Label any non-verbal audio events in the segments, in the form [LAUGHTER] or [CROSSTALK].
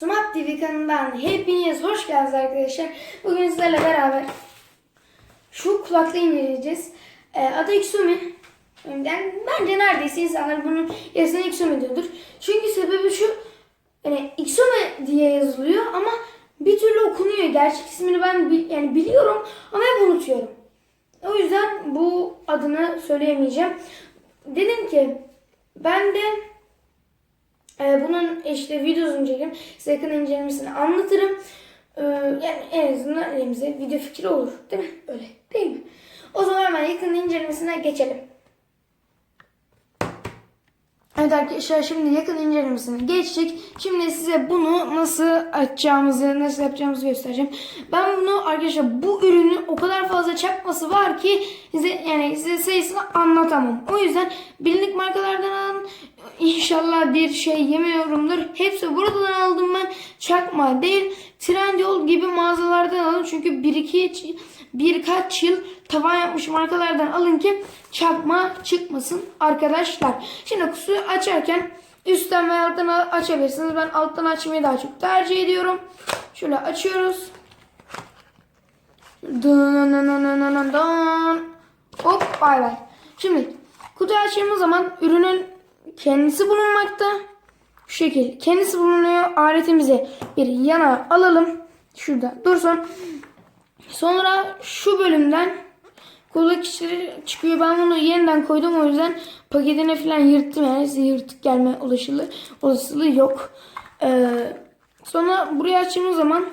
Smart TV kanalından hepiniz hoş geldiniz arkadaşlar. Bugün sizlerle beraber şu kulaklığı inceleyeceğiz. Ee, adı Xumi. Yani bence neredeyse insanlar bunun yarısını Xumi diyordur. Çünkü sebebi şu. Yani Xumi diye yazılıyor ama bir türlü okunuyor. Gerçek ismini ben bil- yani biliyorum ama hep unutuyorum. O yüzden bu adını söyleyemeyeceğim. Dedim ki ben de ee, bunun işte videosunu çekeyim. Size yakın incelemesini anlatırım. Ee, yani en azından elimize video fikri olur. Değil mi? Öyle değil mi? O zaman hemen yakın incelemesine geçelim. Evet arkadaşlar şimdi yakın incelemesine geçtik. Şimdi size bunu nasıl açacağımızı, nasıl yapacağımızı göstereceğim. Ben bunu arkadaşlar bu ürünün o kadar fazla çakması var ki size yani size sayısını anlatamam. O yüzden bilindik markalardan alın. İnşallah bir şey yemiyorumdur. Hepsi buradan aldım ben. Çakma değil. Trendyol gibi mağazalardan alın. Çünkü bir iki birkaç yıl tavan yapmış markalardan alın ki çakma çıkmasın arkadaşlar. Şimdi kutuyu açarken üstten ve alttan açabilirsiniz. Ben alttan açmayı daha çok tercih ediyorum. Şöyle açıyoruz. Dın dın dın dın. Hop bay bay. Şimdi kutuyu açtığımız zaman ürünün kendisi bulunmakta. Şu şekil kendisi bulunuyor. Aletimizi bir yana alalım. Şurada dursun. Sonra şu bölümden kulak içleri çıkıyor. Ben bunu yeniden koydum o yüzden paketine falan yırttım. Yani yırtık gelme olasılığı, olasılığı yok. Ee, sonra buraya açtığımız zaman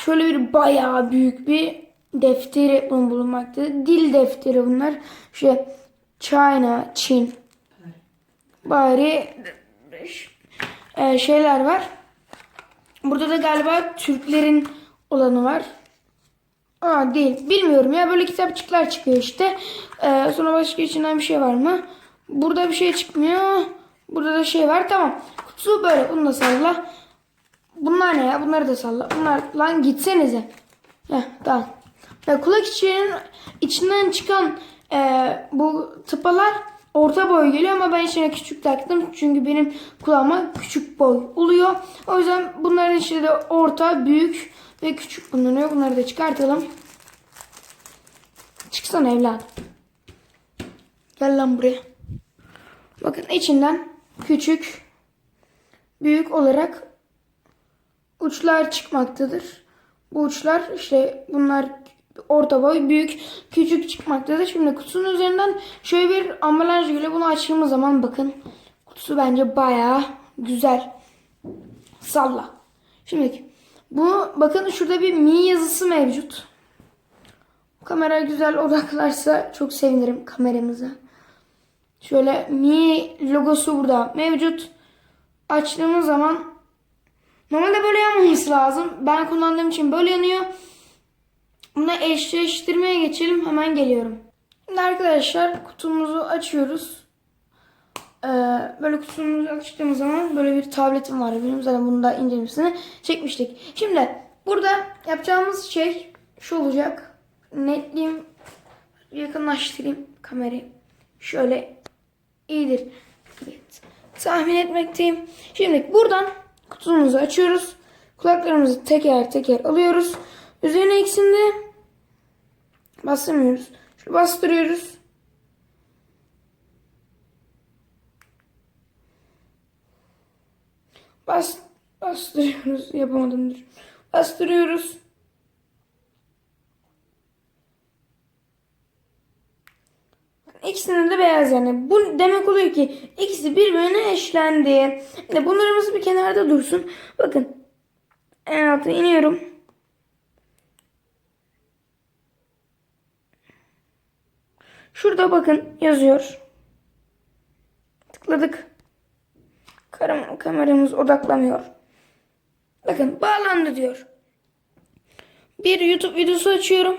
şöyle bir bayağı büyük bir defteri bunun bulunmakta. Dil defteri bunlar. Şöyle China, Çin. Bari e, şeyler var. Burada da galiba Türklerin olanı var. Aa değil. Bilmiyorum ya. Böyle kitapçıklar çıkıyor işte. Ee, sonra başka içinden bir şey var mı? Burada bir şey çıkmıyor. Burada da şey var. Tamam. Kutusu böyle. Bunu da salla. Bunlar ne ya? Bunları da salla. Bunlar lan gitsenize. Heh, tamam. Ya kulak içinin içinden çıkan e, bu tıpalar orta boy geliyor ama ben içine küçük taktım. Çünkü benim kulağıma küçük boy oluyor. O yüzden bunların içinde de orta, büyük ve küçük bulunuyor. Bunları da çıkartalım. Çıksana evladım. Gel lan buraya. Bakın içinden küçük, büyük olarak uçlar çıkmaktadır. Bu uçlar işte bunlar orta boy, büyük, küçük çıkmaktadır. Şimdi kutunun üzerinden şöyle bir ambalaj geliyor. Bunu açtığımız zaman bakın kutusu bence bayağı güzel. Salla. Şimdi bu bakın şurada bir mi yazısı mevcut. Kamera güzel odaklarsa çok sevinirim kameramıza. Şöyle mi logosu burada mevcut. Açtığımız zaman normalde böyle yanmaması lazım. Ben kullandığım için böyle yanıyor. Bunu eşleştirmeye geçelim. Hemen geliyorum. Şimdi arkadaşlar kutumuzu açıyoruz. Ee, böyle kutumuzu açtığımız zaman böyle bir tabletim var. Benim zaten bunu da incelemesini çekmiştik. Şimdi burada yapacağımız şey şu olacak. Netleyeyim. Yakınlaştırayım kamerayı. Şöyle iyidir. Evet. Tahmin etmekteyim. Şimdi buradan kutumuzu açıyoruz. Kulaklarımızı teker teker alıyoruz. Üzerine ikisini de bastırmıyoruz. Şöyle bastırıyoruz. Bas, bastırıyoruz. [LAUGHS] Yapamadım dur. Bastırıyoruz. İkisinin de beyaz yani. Bu demek oluyor ki ikisi birbirine eşlendi. Yani bunlar arası bir kenarda dursun. Bakın. En alta iniyorum. Şurada bakın yazıyor. Tıkladık. Karam kameramız odaklamıyor. Bakın bağlandı diyor. Bir YouTube videosu açıyorum.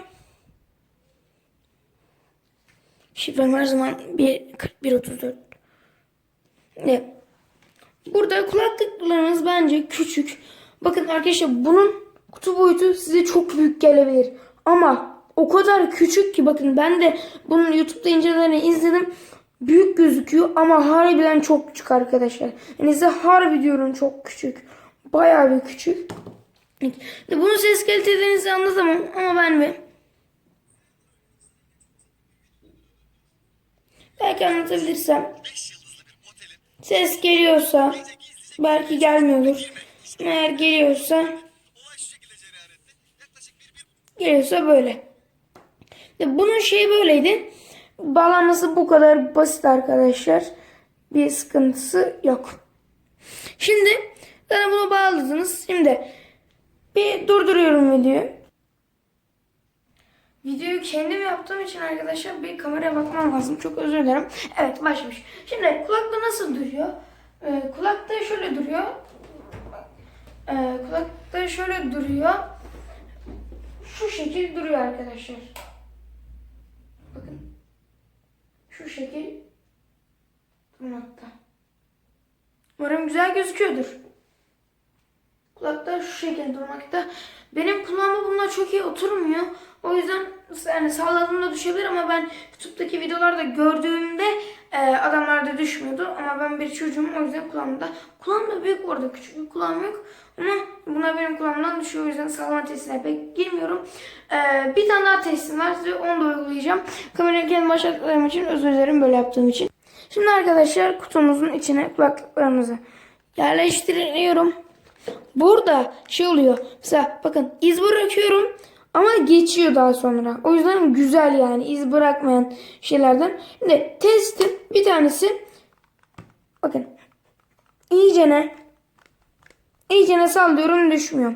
Şifrem her zaman 4134. Evet. Burada kulaklıklarınız bence küçük. Bakın arkadaşlar bunun kutu boyutu size çok büyük gelebilir. Ama o kadar küçük ki bakın ben de bunun YouTube'da incelemelerini izledim. Büyük gözüküyor ama harbiden çok küçük arkadaşlar. Yani size harbi diyorum çok küçük. Bayağı bir küçük. Bunun ses kalitelerini size anlatamam ama ben bir belki anlatabilirsem ses geliyorsa belki gelmiyordur. Eğer geliyorsa geliyorsa böyle. Ya Bunun şeyi böyleydi. Bağlanması bu kadar basit arkadaşlar. Bir sıkıntısı yok. Şimdi zaten bunu bağladınız. Şimdi bir durduruyorum videoyu. Videoyu kendim yaptığım için arkadaşlar bir kameraya bakmam lazım. Çok özür dilerim. Evet başlamış. Şimdi kulakta nasıl duruyor? Ee, kulakta şöyle duruyor. Ee, kulakta şöyle duruyor. Şu şekil duruyor arkadaşlar. Bakın. Şu şekil durmakta. Umarım güzel gözüküyordur. Kulaklar şu şekilde durmakta. Benim kulağıma bunlar çok iyi oturmuyor. O yüzden yani salladığımda düşebilir ama ben YouTube'daki videolarda gördüğümde e, adamlarda düşmüyordu. Ama ben bir çocuğum o yüzden kulağımda. Kulağım da büyük bu arada küçük bir kulağım yok. Ama bunlar benim kulağımdan düşüyor o yüzden sallama testine pek girmiyorum. E, bir tane daha testim var size onu da uygulayacağım. Kamerayı kendim başlattığım için özür dilerim böyle yaptığım için. Şimdi arkadaşlar kutumuzun içine kulaklıklarımızı yerleştiriyorum. Burada şey oluyor. Mesela bakın iz bırakıyorum ama geçiyor daha sonra. O yüzden güzel yani iz bırakmayan şeylerden. Şimdi testim bir tanesi bakın iyicene iyicene sallıyorum düşmüyor.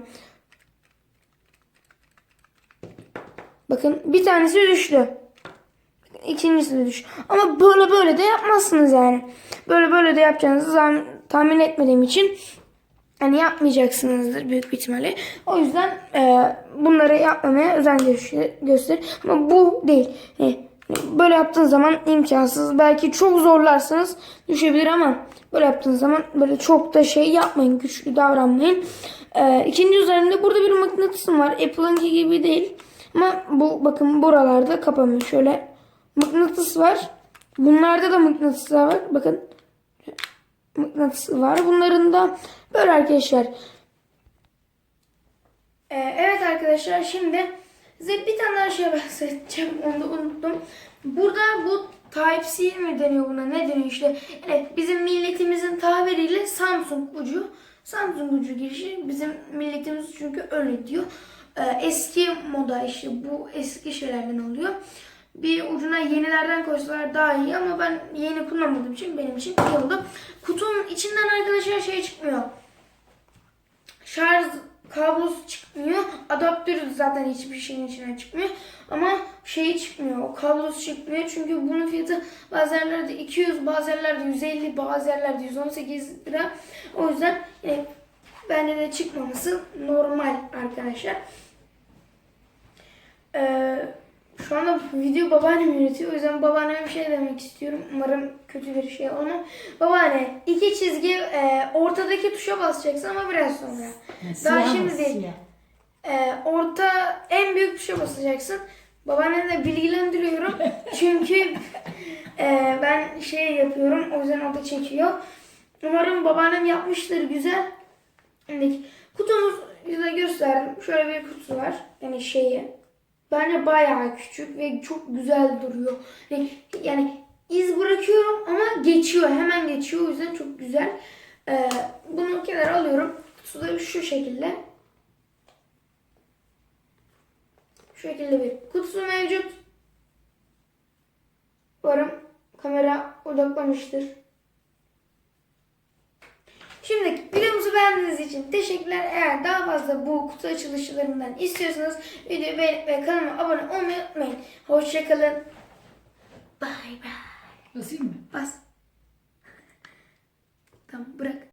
Bakın bir tanesi düştü. İkincisi de düş. Ama böyle böyle de yapmazsınız yani. Böyle böyle de yapacağınızı tahmin etmediğim için hani yapmayacaksınızdır büyük bir ihtimalle. O yüzden e, bunları yapmamaya özen göster-. Ama bu değil. E, böyle yaptığın zaman imkansız. Belki çok zorlarsınız düşebilir ama böyle yaptığınız zaman böyle çok da şey yapmayın. Güçlü davranmayın. E, ikinci üzerinde burada bir mıknatısım var. Apple'ınki gibi değil. Ama bu bakın buralarda kapanmış. Şöyle mıknatıs var. Bunlarda da mıknatıslar var. Bakın mıknatısı var. Bunların da böyle arkadaşlar. Ee, evet arkadaşlar şimdi size bir tane daha şey bahsedeceğim. Onu da unuttum. Burada bu Type-C mi deniyor buna? Ne deniyor işte? Yani bizim milletimizin tabiriyle Samsung ucu. Samsung ucu girişi bizim milletimiz çünkü öyle diyor. Ee, eski moda işte bu eski şeylerden oluyor. Bir ucuna yenilerden koysalar daha iyi ama ben yeni kullanmadığım için benim için iyi oldu. Kutunun içinden arkadaşlar şey çıkmıyor. Şarj kablosu çıkmıyor. Adaptörü zaten hiçbir şeyin içinden çıkmıyor. Ama şeyi çıkmıyor. O kablosu çıkmıyor. Çünkü bunun fiyatı bazı yerlerde 200, bazı yerlerde 150, bazı yerlerde 118 lira. O yüzden e, bende de çıkmaması normal arkadaşlar. Ee, şu anda video babaannem yönetiyor. O yüzden babaanneme bir şey demek istiyorum. Umarım kötü bir şey olmaz. Babaanne iki çizgi e, ortadaki tuşa basacaksın ama biraz sonra. Daha Siyah şimdi mı? değil. E, orta en büyük tuşa basacaksın. Babaannemle bilgilendiriyorum. [LAUGHS] Çünkü e, ben şey yapıyorum. O yüzden o da çekiyor. Umarım babaannem yapmıştır güzel. Şimdi kutumuz size gösterdim. Şöyle bir kutusu var. Yani şeyi. Bence bayağı küçük ve çok güzel duruyor. Yani, iz bırakıyorum ama geçiyor. Hemen geçiyor. O yüzden çok güzel. Ee, bunu kenara alıyorum. Kutusu da şu şekilde. Şu şekilde bir kutusu mevcut. Umarım kamera odaklamıştır. Şimdi videomuzu beğendiğiniz için teşekkürler. Eğer daha fazla bu kutu açılışlarından istiyorsanız videoyu beğenip ve kanalıma abone olmayı unutmayın. Hoşçakalın. Bye bye. Basayım mı? Bas. [LAUGHS] Tamam bırak.